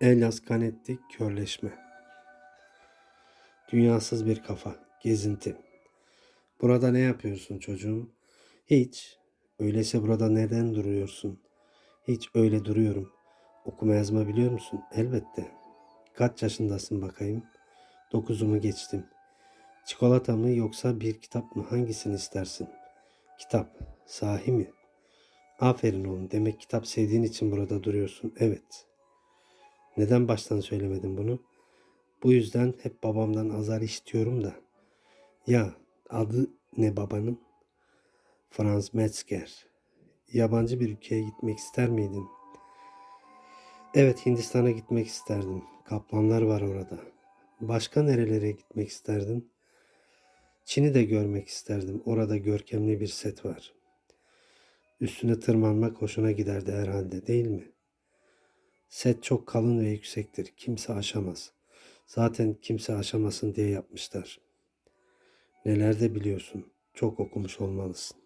Elias Canetti Körleşme Dünyasız bir kafa, gezinti. Burada ne yapıyorsun çocuğum? Hiç. Öyleyse burada neden duruyorsun? Hiç öyle duruyorum. Okuma yazma biliyor musun? Elbette. Kaç yaşındasın bakayım? Dokuzumu geçtim. Çikolata mı yoksa bir kitap mı? Hangisini istersin? Kitap. Sahi mi? Aferin oğlum. Demek kitap sevdiğin için burada duruyorsun. Evet. Neden baştan söylemedin bunu? Bu yüzden hep babamdan azar işitiyorum da. Ya adı ne babanın? Franz Metzger. Yabancı bir ülkeye gitmek ister miydin? Evet Hindistan'a gitmek isterdim. Kaplanlar var orada. Başka nerelere gitmek isterdin? Çin'i de görmek isterdim. Orada görkemli bir set var. Üstüne tırmanmak hoşuna giderdi herhalde değil mi? Set çok kalın ve yüksektir. Kimse aşamaz. Zaten kimse aşamasın diye yapmışlar. Neler de biliyorsun. Çok okumuş olmalısın.